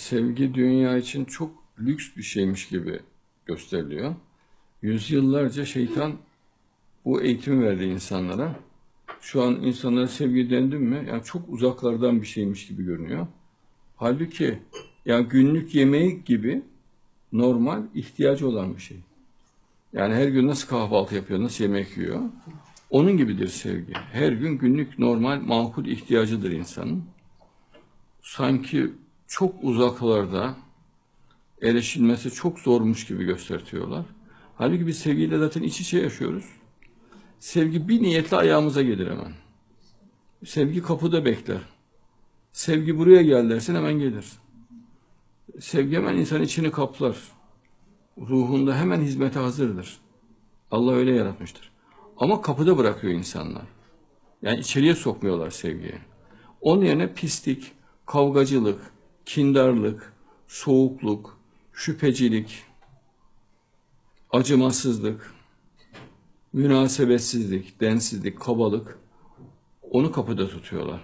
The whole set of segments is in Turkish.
sevgi dünya için çok lüks bir şeymiş gibi gösteriliyor. Yüzyıllarca şeytan bu eğitimi verdi insanlara. Şu an insanlara sevgi dendi mi yani çok uzaklardan bir şeymiş gibi görünüyor. Halbuki yani günlük yemeği gibi normal ihtiyacı olan bir şey. Yani her gün nasıl kahvaltı yapıyor, nasıl yemek yiyor? Onun gibidir sevgi. Her gün günlük normal makul ihtiyacıdır insanın. Sanki çok uzaklarda erişilmesi çok zormuş gibi göstertiyorlar. Halbuki biz sevgiyle zaten iç içe yaşıyoruz. Sevgi bir niyetle ayağımıza gelir hemen. Sevgi kapıda bekler. Sevgi buraya gel dersin hemen gelir. Sevgi hemen insan içini kaplar. Ruhunda hemen hizmete hazırdır. Allah öyle yaratmıştır. Ama kapıda bırakıyor insanlar. Yani içeriye sokmuyorlar sevgiyi. Onun yerine pislik, kavgacılık, kindarlık, soğukluk, şüphecilik, acımasızlık, münasebetsizlik, densizlik, kabalık onu kapıda tutuyorlar.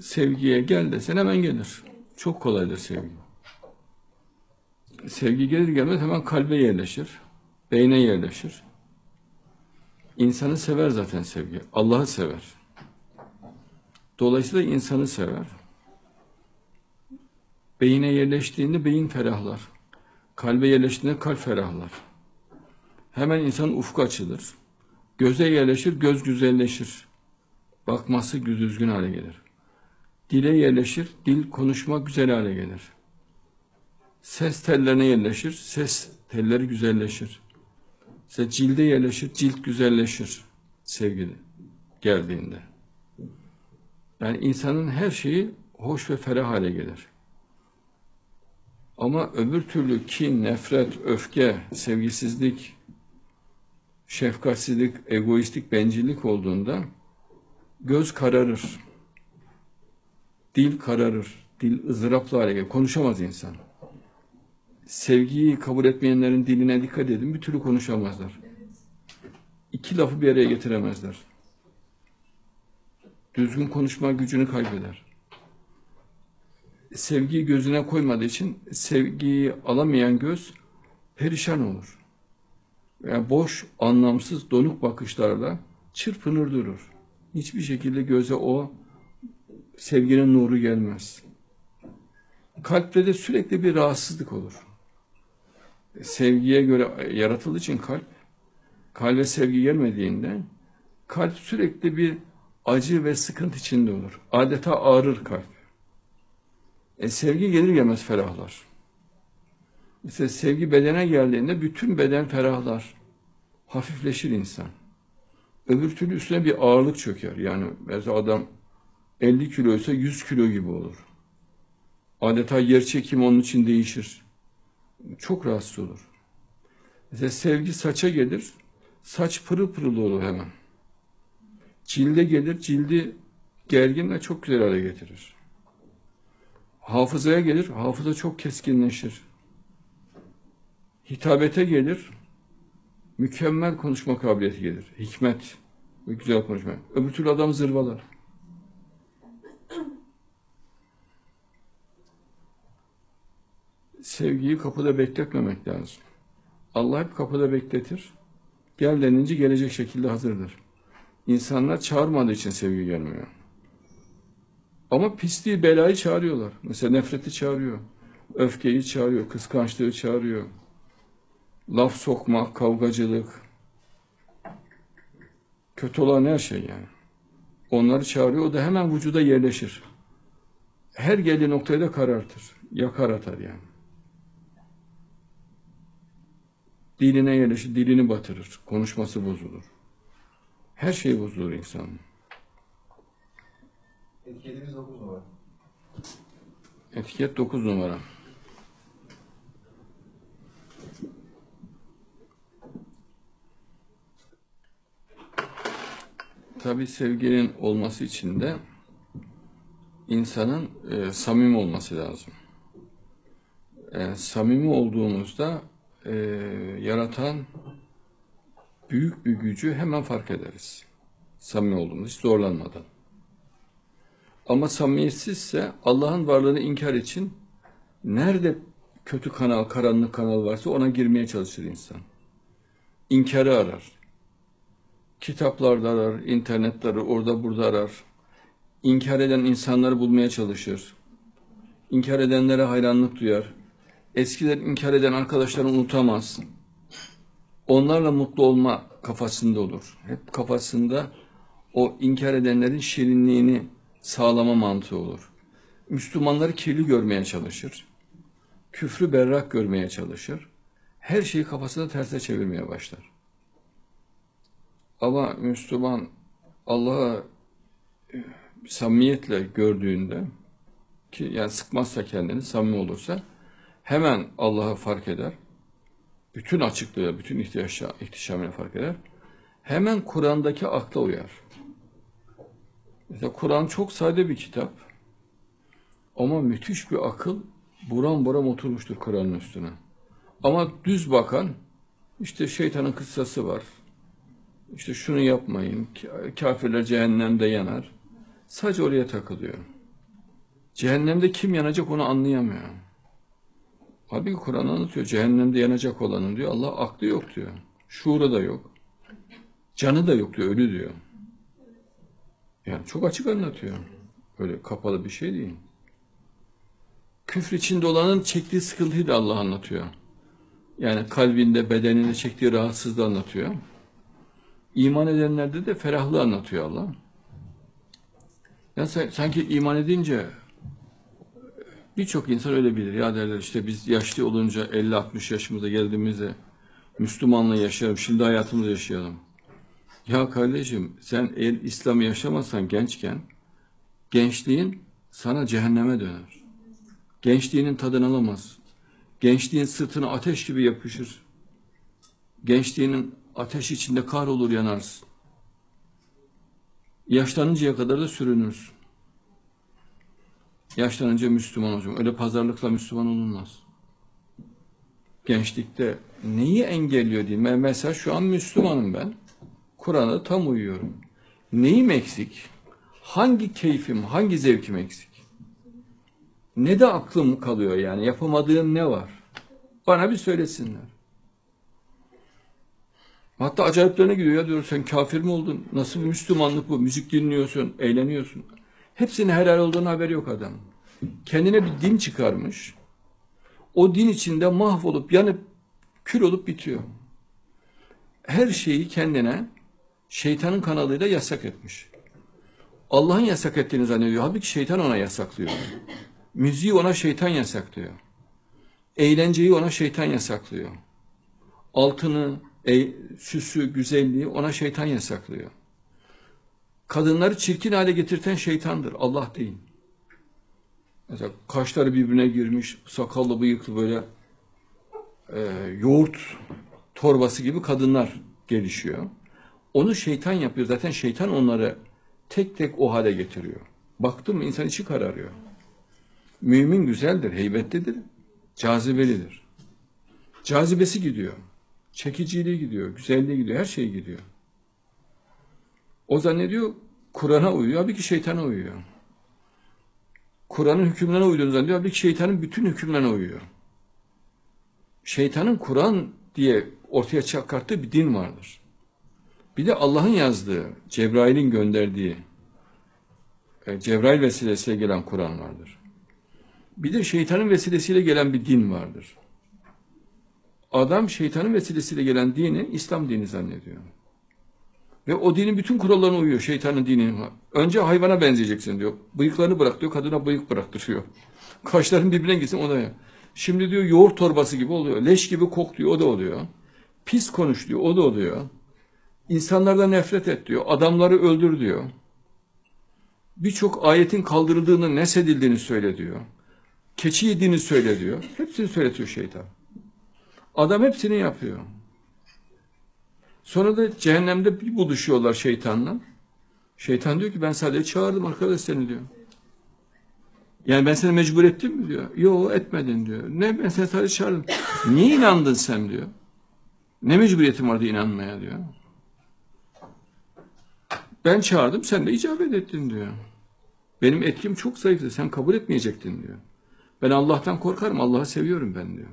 Sevgiye gel desen hemen gelir. Çok kolaydır sevgi. Sevgi gelir gelmez hemen kalbe yerleşir, beyne yerleşir. İnsanı sever zaten sevgi. Allah'ı sever. Dolayısıyla insanı sever. Beyine yerleştiğinde beyin ferahlar. Kalbe yerleştiğinde kalp ferahlar. Hemen insan ufku açılır. Göze yerleşir, göz güzelleşir. Bakması düzgün hale gelir. Dile yerleşir, dil konuşma güzel hale gelir. Ses tellerine yerleşir, ses telleri güzelleşir. İşte cilde yerleşir, cilt güzelleşir sevgili geldiğinde. Yani insanın her şeyi hoş ve ferah hale gelir. Ama öbür türlü kin, nefret, öfke, sevgisizlik, şefkatsizlik, egoistik, bencillik olduğunda göz kararır. Dil kararır. Dil ızdıraplı hale gelir. Konuşamaz insan. Sevgiyi kabul etmeyenlerin diline dikkat edin. Bir türlü konuşamazlar. İki lafı bir araya getiremezler. Düzgün konuşma gücünü kaybeder. Sevgiyi gözüne koymadığı için sevgiyi alamayan göz perişan olur. Yani boş, anlamsız, donuk bakışlarla çırpınır durur. Hiçbir şekilde göze o sevginin nuru gelmez. Kalpte de sürekli bir rahatsızlık olur. Sevgiye göre yaratıldığı için kalp, kalbe sevgi gelmediğinde kalp sürekli bir acı ve sıkıntı içinde olur. Adeta ağrır kalp. E, sevgi gelir gelmez ferahlar. Mesela sevgi bedene geldiğinde bütün beden ferahlar. Hafifleşir insan. Öbür türlü üstüne bir ağırlık çöker. Yani mesela adam 50 kiloysa 100 kilo gibi olur. Adeta yer çekimi onun için değişir. Çok rahatsız olur. Mesela sevgi saça gelir, saç pırıl pırıl olur hemen. Cilde gelir, cildi gergin ve çok güzel hale getirir. Hafızaya gelir, hafıza çok keskinleşir. Hitabete gelir, mükemmel konuşma kabiliyeti gelir. Hikmet güzel konuşma. Öbür türlü adam zırvalar. sevgiyi kapıda bekletmemek lazım. Allah hep kapıda bekletir. Gel denince gelecek şekilde hazırdır. İnsanlar çağırmadığı için sevgi gelmiyor. Ama pisliği, belayı çağırıyorlar. Mesela nefreti çağırıyor. Öfkeyi çağırıyor, kıskançlığı çağırıyor. Laf sokmak, kavgacılık. Kötü olan her şey yani. Onları çağırıyor, o da hemen vücuda yerleşir. Her geldiği noktayı da karartır. Yakar atar yani. diline yerleşir, dilini batırır, konuşması bozulur. Her şey bozulur insanın. Etiketimiz 9 numara. Etiket 9 numara. Tabi sevginin olması için de insanın e, samimi olması lazım. E, samimi olduğumuzda e, yaratan büyük bir gücü hemen fark ederiz. Samimi olduğumuz, hiç zorlanmadan. Ama samimiyetsizse Allah'ın varlığını inkar için nerede kötü kanal, karanlık kanal varsa ona girmeye çalışır insan. İnkarı arar. Kitaplarda arar, internetleri orada burada arar. İnkar eden insanları bulmaya çalışır. İnkar edenlere hayranlık duyar. Eskiden inkar eden arkadaşlarını unutamaz. Onlarla mutlu olma kafasında olur. Hep kafasında o inkar edenlerin şirinliğini sağlama mantığı olur. Müslümanları kirli görmeye çalışır. Küfrü berrak görmeye çalışır. Her şeyi kafasında terse çevirmeye başlar. Ama Müslüman Allah'a e, samimiyetle gördüğünde ki yani sıkmazsa kendini samimi olursa hemen Allah'ı fark eder. Bütün açıklığı, bütün ihtiyaç, ihtişamını fark eder. Hemen Kur'an'daki akla uyar. Mesela Kur'an çok sade bir kitap. Ama müthiş bir akıl buram buram oturmuştur Kur'an'ın üstüne. Ama düz bakan işte şeytanın kıssası var. İşte şunu yapmayın. Kafirler cehennemde yanar. Sadece oraya takılıyor. Cehennemde kim yanacak onu anlayamıyor. Halbuki Kur'an anlatıyor. Cehennemde yanacak olanın diyor. Allah aklı yok diyor. Şuuru da yok. Canı da yok diyor. Ölü diyor. Yani çok açık anlatıyor. Öyle kapalı bir şey değil. Küfür içinde olanın çektiği sıkıntıyı da Allah anlatıyor. Yani kalbinde, bedeninde çektiği rahatsızlığı anlatıyor. İman edenlerde de ferahlığı anlatıyor Allah. Yani sanki iman edince birçok insan öyle bilir. Ya derler işte biz yaşlı olunca 50-60 yaşımıza geldiğimizde Müslümanla yaşayalım, şimdi hayatımızı yaşayalım. Ya kardeşim sen eğer İslam'ı yaşamazsan gençken gençliğin sana cehenneme döner. Gençliğinin tadını alamaz. Gençliğin sırtına ateş gibi yapışır. Gençliğinin ateş içinde kahrolur yanarsın. Yaşlanıncaya kadar da sürünürsün. Yaşlanınca Müslüman olacağım. Öyle pazarlıkla Müslüman olunmaz. Gençlikte neyi engelliyor. Ben mesela şu an Müslümanım ben. Kur'an'a tam uyuyorum. Neyim eksik? Hangi keyfim, hangi zevkim eksik? Ne de aklım kalıyor yani? Yapamadığım ne var? Bana bir söylesinler. Hatta acayiplerine gidiyor ya diyor sen kafir mi oldun? Nasıl bir Müslümanlık bu? Müzik dinliyorsun, eğleniyorsun. Hepsinin helal olduğunu haberi yok adam. Kendine bir din çıkarmış. O din içinde mahvolup yanıp kül olup bitiyor. Her şeyi kendine şeytanın kanalıyla yasak etmiş. Allah'ın yasak ettiğini zannediyor. Halbuki şeytan ona yasaklıyor. Müziği ona şeytan yasaklıyor. Eğlenceyi ona şeytan yasaklıyor. Altını, e, süsü, güzelliği ona şeytan yasaklıyor. Kadınları çirkin hale getirten şeytandır, Allah değil. Mesela kaşları birbirine girmiş, sakallı bıyıklı böyle e, yoğurt torbası gibi kadınlar gelişiyor. Onu şeytan yapıyor. Zaten şeytan onları tek tek o hale getiriyor. Baktın mı insan içi kararıyor. Mümin güzeldir, heybetlidir, cazibelidir. Cazibesi gidiyor. Çekiciliği gidiyor, güzelliği gidiyor, her şey gidiyor. O zannediyor Kur'an'a uyuyor, bir ki şeytana uyuyor. Kur'an'ın hükümlerine uyduğunu zannediyor, bir ki şeytanın bütün hükümlerine uyuyor. Şeytanın Kur'an diye ortaya çıkarttığı bir din vardır. Bir de Allah'ın yazdığı, Cebrail'in gönderdiği, e, Cebrail vesilesiyle gelen Kur'an vardır. Bir de şeytanın vesilesiyle gelen bir din vardır. Adam şeytanın vesilesiyle gelen dini İslam dini zannediyor. Ve o dinin bütün kurallarına uyuyor şeytanın dininin. Önce hayvana benzeyeceksin diyor. Bıyıklarını bırak diyor. Kadına bıyık bıraktırıyor. Kaşların birbirine gitsin o da ya. Şimdi diyor yoğurt torbası gibi oluyor. Leş gibi kok diyor o da oluyor. Pis konuş diyor o da oluyor. İnsanlardan nefret et diyor. Adamları öldür diyor. Birçok ayetin kaldırıldığını, nesedildiğini söyle diyor. Keçi yediğini söyle diyor. Hepsini söyletiyor şeytan. Adam hepsini yapıyor. Sonra da cehennemde bir buluşuyorlar şeytanla. Şeytan diyor ki ben sadece çağırdım arkadaş seni diyor. Yani ben seni mecbur ettim mi diyor. Yok etmedin diyor. Ne ben seni sadece çağırdım. Niye inandın sen diyor. Ne mecburiyetin vardı inanmaya diyor. Ben çağırdım sen de icabet ettin diyor. Benim etkim çok zayıftı. Sen kabul etmeyecektin diyor. Ben Allah'tan korkarım. Allah'ı seviyorum ben diyor.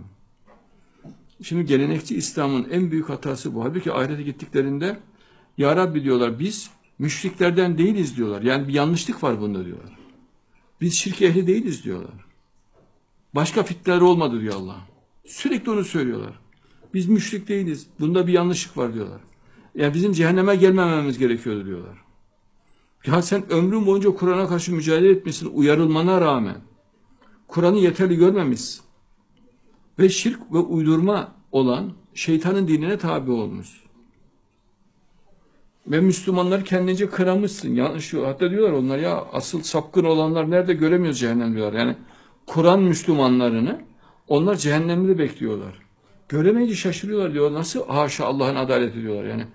Şimdi gelenekçi İslam'ın en büyük hatası bu. Halbuki ahirete gittiklerinde Ya Rabbi diyorlar biz müşriklerden değiliz diyorlar. Yani bir yanlışlık var bunda diyorlar. Biz şirk ehli değiliz diyorlar. Başka fitneler olmadı diyor Allah. Sürekli onu söylüyorlar. Biz müşrik değiliz. Bunda bir yanlışlık var diyorlar. Yani bizim cehenneme gelmememiz gerekiyor diyorlar. Ya sen ömrün boyunca Kur'an'a karşı mücadele etmişsin uyarılmana rağmen. Kur'an'ı yeterli görmemişsin. Ve şirk ve uydurma olan şeytanın dinine tabi olmuş. Ve Müslümanlar kendince kıramışsın. Yanlış yok. Hatta diyorlar onlar ya asıl sapkın olanlar nerede göremiyoruz cehennem diyorlar. Yani Kur'an Müslümanlarını onlar cehennemde bekliyorlar. Göremeyince şaşırıyorlar diyor. Nasıl haşa Allah'ın adaleti diyorlar yani.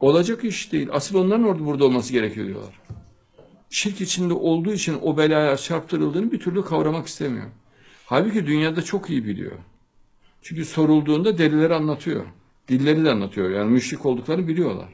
Olacak iş değil. Asıl onların orada burada olması gerekiyor diyorlar. Şirk içinde olduğu için o belaya çarptırıldığını bir türlü kavramak istemiyor. Halbuki dünyada çok iyi biliyor. Çünkü sorulduğunda delileri anlatıyor. Dilleri de anlatıyor. Yani müşrik olduklarını biliyorlar.